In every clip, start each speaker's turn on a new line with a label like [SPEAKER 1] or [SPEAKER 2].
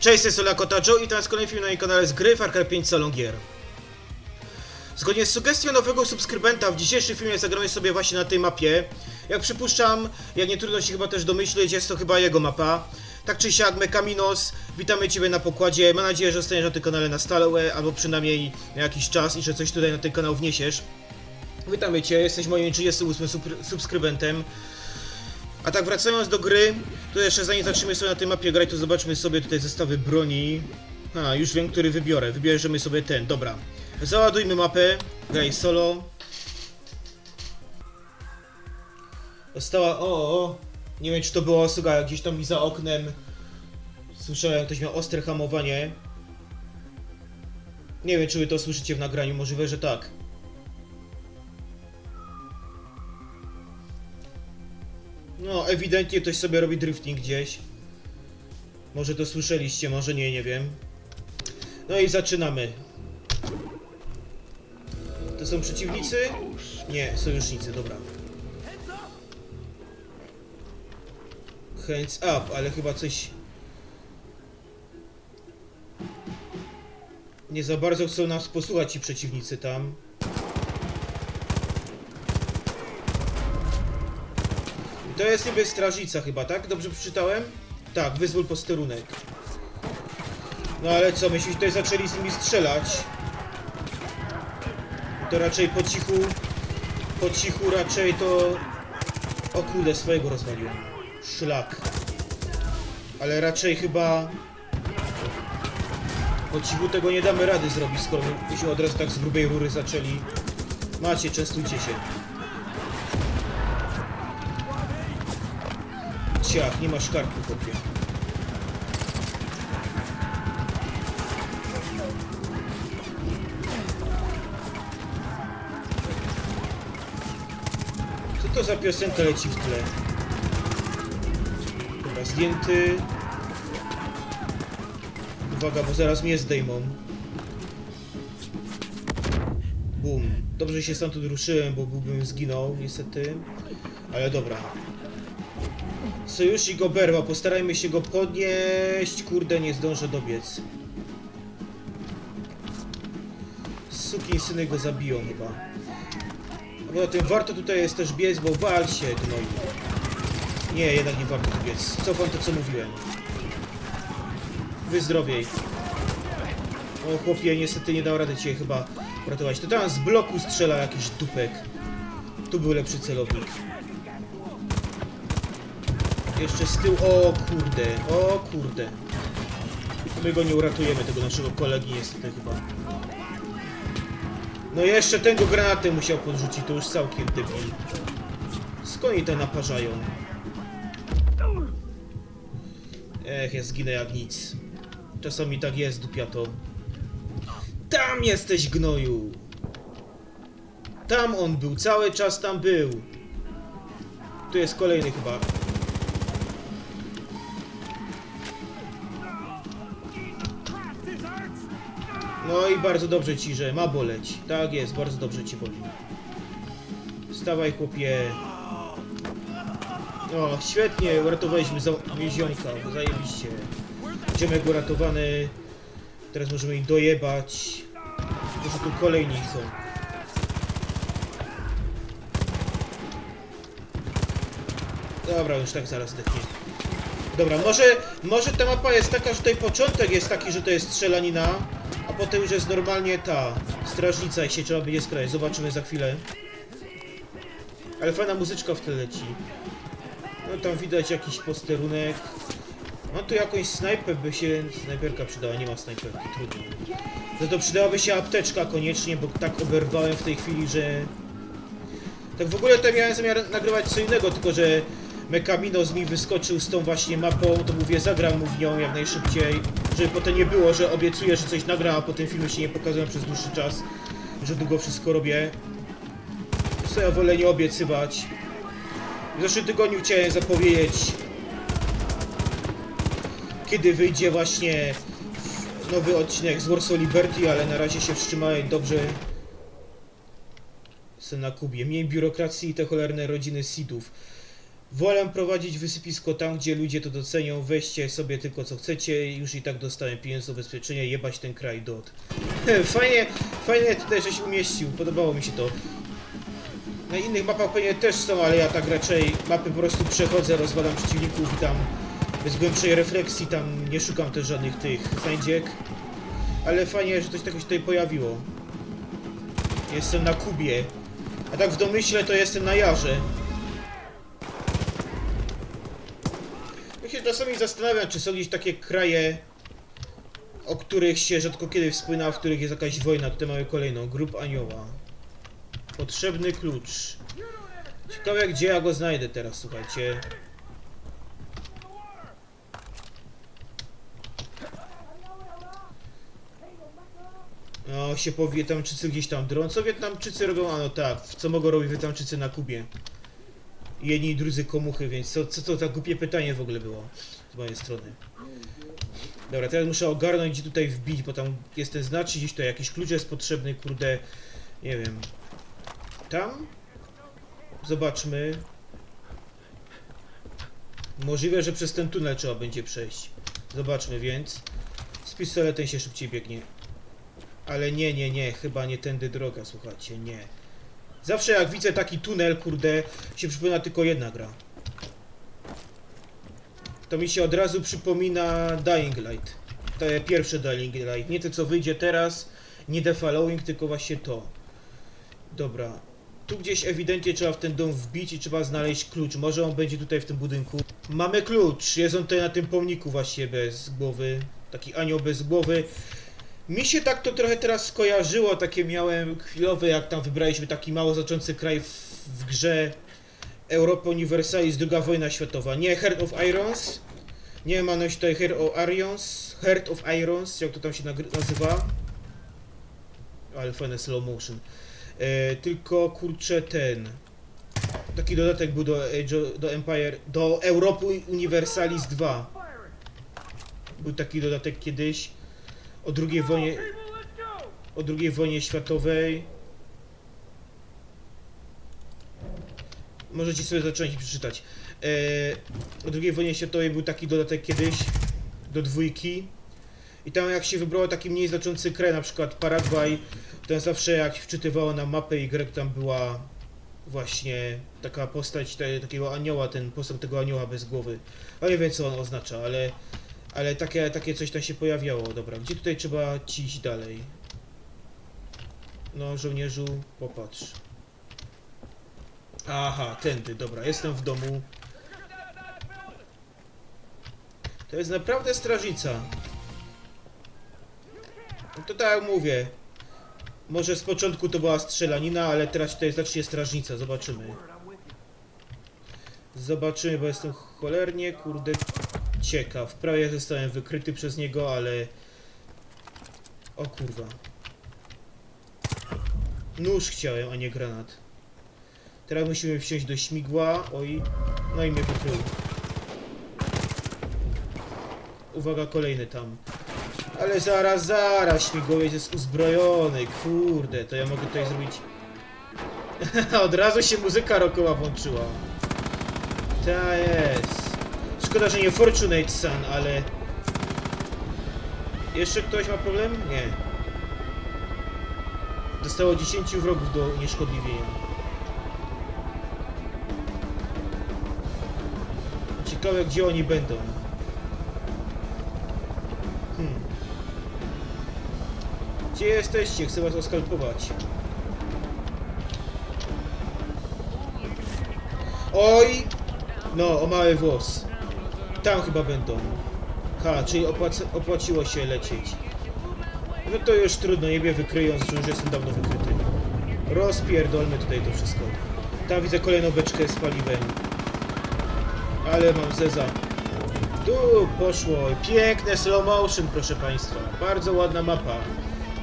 [SPEAKER 1] Cześć, jest Ola Kotajo i jest kolejny film na moim kanale z gry Far Cry 5 Salon Gier. Zgodnie z sugestią nowego subskrybenta w dzisiejszym filmie zagramy sobie właśnie na tej mapie. Jak przypuszczam, jak nie trudno się chyba też domyśleć, jest to chyba jego mapa. Tak czy siak, Mekaminos, witamy Ciebie na pokładzie. Mam nadzieję, że zostaniesz na tym kanale na stałe, albo przynajmniej na jakiś czas i że coś tutaj na ten kanał wniesiesz. Witamy Cię, jesteś moim 38 sub- subskrybentem. A tak wracając do gry, to jeszcze zanim zaczniemy sobie na tej mapie grać, to zobaczmy sobie tutaj zestawy broni. A, już wiem, który wybiorę. Wybierzemy sobie ten, dobra. Załadujmy mapę, graj solo. Została, o, o. Nie wiem, czy to była osługa, gdzieś tam mi za oknem. Słyszałem, ktoś miał ostre hamowanie. Nie wiem, czy wy to słyszycie w nagraniu, możliwe, że tak. No, ewidentnie ktoś sobie robi drifting gdzieś. Może to słyszeliście, może nie, nie wiem. No i zaczynamy. To są przeciwnicy? Nie, sojusznicy, dobra. Hands up, ale chyba coś... Nie za bardzo chcą nas posłuchać ci przeciwnicy tam. To jest niby strażnica chyba, tak? Dobrze przeczytałem? Tak, wyzwól posterunek. No ale co, myśmy tutaj zaczęli z nimi strzelać. To raczej po cichu... Po cichu raczej to... O kurde, swojego rozwaliłem. Szlak. Ale raczej chyba... Po cichu tego nie damy rady zrobić, skoro myśmy od razu tak z grubej rury zaczęli. Macie, częstujcie się. Ciach, nie ma szkarku, chłopie. Co to za piosenka leci w tle? Dobra, zdjęty. Uwaga, bo zaraz mnie zdejmą. Bum. Dobrze się stamtąd ruszyłem, bo byłbym zginął, niestety. Ale dobra. Sojusznik oberwał, postarajmy się go podnieść. Kurde, nie zdążę dobiec. Suki syny go zabiją chyba. A poza tym warto tutaj jest też biec, bo wal się gnoi. Nie, jednak nie warto tu biec. Cofam to co mówiłem. Wyzdrowiej. O chłopie, niestety nie dał rady cię chyba uratować. To tam z bloku strzela jakiś dupek. Tu był lepszy celownik. Jeszcze z tyłu. O kurde, o kurde. My go nie uratujemy, tego naszego kolegi niestety chyba. No jeszcze tego granatem musiał podrzucić, to już całkiem debil. Skąd oni naparzają? Ech, ja zginę jak nic. Czasami tak jest, dupiato. Tam jesteś, gnoju! Tam on był, cały czas tam był. Tu jest kolejny chyba. No i bardzo dobrze ci, że ma boleć. Tak jest, bardzo dobrze ci boli. Wstawaj, chłopie. O, świetnie, uratowaliśmy za więzionka, zajebiście. Ziomek uratowany. Teraz możemy ich dojebać. Może tu kolejni są. Dobra, już tak zaraz zdechnie. Dobra, może, może ta mapa jest taka, że tutaj początek jest taki, że to jest strzelanina, a potem już jest normalnie ta strażnica i się trzeba będzie skrać. Zobaczymy za chwilę. Ale fajna muzyczka w tle leci. No tam widać jakiś posterunek. No tu jakąś snajpę by się... Snajperka przydała, nie ma snajperki, trudno. No to przydałaby się apteczka koniecznie, bo tak oberwałem w tej chwili, że... Tak w ogóle to miałem zamiar nagrywać co innego, tylko że Mekaminos mi wyskoczył z tą właśnie mapą, to mówię, zagram mu w nią jak najszybciej, żeby potem nie było, że obiecuję, że coś nagram, a potem filmy się nie pokazują przez dłuższy czas, że długo wszystko robię. Co ja wolę nie obiecywać. W zeszłym tygodniu chciałem zapowiedzieć, kiedy wyjdzie właśnie nowy odcinek z Warsaw Liberty, ale na razie się wstrzymałem dobrze. Jestem na Kubie. Mniej biurokracji i te cholerne rodziny Sidów. Wolę prowadzić wysypisko tam, gdzie ludzie to docenią. Weźcie sobie tylko co chcecie. Już i tak dostałem pieniądze ubezpieczenia. Jebać ten kraj dot. fajnie, fajnie tutaj żeś umieścił. Podobało mi się to. Na innych mapach pewnie też są, ale ja tak raczej mapy po prostu przechodzę, rozwalam przeciwników i tam bez głębszej refleksji tam nie szukam też żadnych tych znajdziek. Ale fajnie, że coś takiego się tutaj pojawiło. Jestem na Kubie. A tak w domyśle to jestem na Jarze. Ja się czasami zastanawiam, czy są gdzieś takie kraje, o których się rzadko kiedy wspomina, w których jest jakaś wojna. Tutaj mamy kolejną. Grup Anioła. Potrzebny klucz. Ciekawe, gdzie ja go znajdę teraz, słuchajcie. No, się po Wietnamczycy gdzieś tam drą. Co Wietnamczycy robią? A no tak, co mogą robić Wietnamczycy na Kubie? Jedni i drudzy komuchy, więc co, co to za głupie pytanie w ogóle było z mojej strony. Dobra, teraz muszę ogarnąć, gdzie tutaj wbić, bo tam jest ten znak, czy gdzieś to jakiś klucz jest potrzebny, kurde, nie wiem. Tam? Zobaczmy. Możliwe, że przez ten tunel trzeba będzie przejść. Zobaczmy więc. Z pistoletem się szybciej biegnie. Ale nie, nie, nie, chyba nie tędy droga, słuchajcie, nie. Zawsze jak widzę taki tunel, kurde, się przypomina tylko jedna gra. To mi się od razu przypomina Dying Light. Te pierwsze Dying Light. Nie to co wyjdzie teraz, nie The Following, tylko właśnie to. Dobra. Tu gdzieś ewidentnie trzeba w ten dom wbić i trzeba znaleźć klucz. Może on będzie tutaj w tym budynku. Mamy klucz. Jest on tutaj na tym pomniku właśnie bez głowy. Taki anioł bez głowy. Mi się tak to trochę teraz skojarzyło, takie miałem chwilowe, jak tam wybraliśmy taki mało znaczący kraj w, w grze Europa Universalis, druga wojna światowa. Nie Heart of Irons, nie ma noś tutaj Heart of Irons, Heart of Irons, jak to tam się nazywa. Ale fajne slow motion. E, tylko kurczę ten. Taki dodatek był do, do Empire, do Europy Universalis 2. Był taki dodatek kiedyś o drugiej wojnie, o drugiej wojnie światowej. Możecie sobie zacząć przeczytać. E, o drugiej wojnie światowej był taki dodatek kiedyś do dwójki. I tam jak się wybrało taki mniej znaczący kraj, na przykład Paragwaj, to zawsze jak wczytywało na mapę grę, tam była właśnie taka postać te, takiego anioła, ten postać tego anioła bez głowy. A nie wiem co on oznacza, ale ale takie, takie coś tam się pojawiało. Dobra, gdzie tutaj trzeba ci iść dalej? No, żołnierzu, popatrz. Aha, tędy, dobra, jestem w domu. To jest naprawdę strażnica. No to tak jak mówię. Może z początku to była strzelanina, ale teraz tutaj zacznie strażnica, zobaczymy. Zobaczymy, bo jestem cholernie, kurde, ciekaw. Prawie zostałem wykryty przez niego, ale... O kurwa. Nóż chciałem, a nie granat. Teraz musimy wsiąść do śmigła. Oj. No i mnie wykrył. Uwaga, kolejny tam. Ale zaraz, zaraz, śmigłowiec jest uzbrojony. Kurde, to ja mogę tutaj zrobić... Od razu się muzyka rockowa włączyła. Ta jest. Szkoda, że nie Fortunate Sun, ale... Jeszcze ktoś ma problem? Nie. Zostało 10 wrogów do unieszkodliwienia. Ciekawe, gdzie oni będą. Hmm. Gdzie jesteście? Chcę was oskalpować. Oj! No, o mały włos. Tam chyba będą. Ha, czyli opłaciło się lecieć. No to już trudno, nie mnie wykryją, zresztą już jestem dawno wykryty. Rozpierdolmy tutaj to wszystko. Tam widzę kolejną beczkę z paliwem. Ale mam zeza. Tu poszło. Piękne slow motion, proszę Państwa. Bardzo ładna mapa.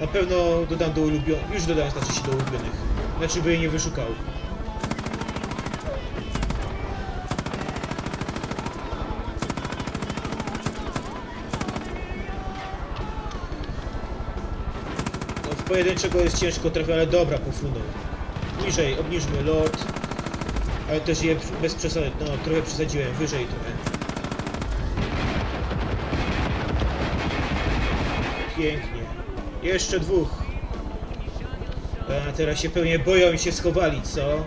[SPEAKER 1] Na pewno dodam do ulubionych. Już dodam, znaczy się do ulubionych. Znaczy by jej nie wyszukał. Pojedynczego jest ciężko trafić, ale dobra, pofrunął. Niżej, obniżmy lot. Ale też je bez przesady, no trochę przesadziłem, wyżej trochę. Pięknie. Jeszcze dwóch. A teraz się pewnie boją i się schowali, co?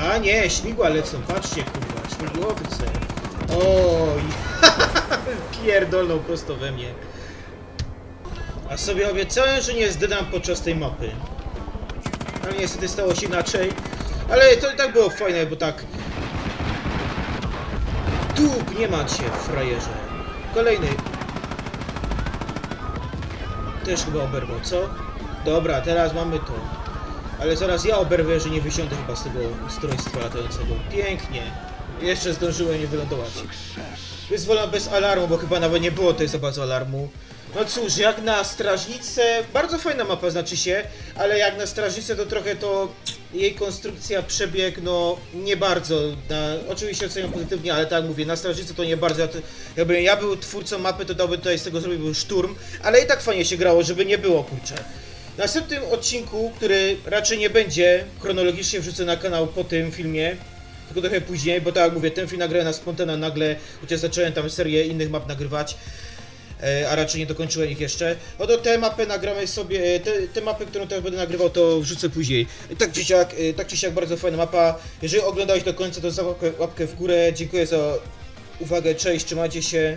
[SPEAKER 1] A nie, śmigła lecą, patrzcie kurwa, śmigłowce. Oj, pierdolną prosto we mnie. A sobie obiecałem, że nie zdedam podczas tej mapy. Ale niestety stało się inaczej. Ale to i tak było fajne, bo tak... Dup, nie macie, frajerze. Kolejny. Też chyba oberwał, co? Dobra, teraz mamy to. Ale zaraz ja oberwę, że nie wysiądę chyba z tego ustrojstwa latającego. Pięknie. Jeszcze zdążyłem nie wylądować. Wyzwolam bez alarmu, bo chyba nawet nie było tutaj za bardzo alarmu. No cóż, jak na strażnicę, bardzo fajna mapa znaczy się, ale jak na strażnicę to trochę to jej konstrukcja, przebieg, no nie bardzo. Na, oczywiście oceniam pozytywnie, ale tak mówię, na strażnicę to nie bardzo. Ja to- Jakby ja był twórcą mapy, to dałbym tutaj z tego zrobił był szturm, ale i tak fajnie się grało, żeby nie było kurczę. W następnym odcinku, który raczej nie będzie chronologicznie wrzucę na kanał po tym filmie, tylko trochę później, bo tak jak mówię, ten film nagrałem na spontana nagle, chociaż zacząłem tam serię innych map nagrywać, a raczej nie dokończyłem ich jeszcze. Oto tę mapę nagramy sobie, e, te, te mapy, którą teraz będę nagrywał, to wrzucę później. E, Tak czy siak, e, tak czy siak bardzo fajna mapa. Jeżeli oglądałeś do końca, to za łapkę, łapkę w górę. Dziękuję za uwagę, cześć, trzymajcie się.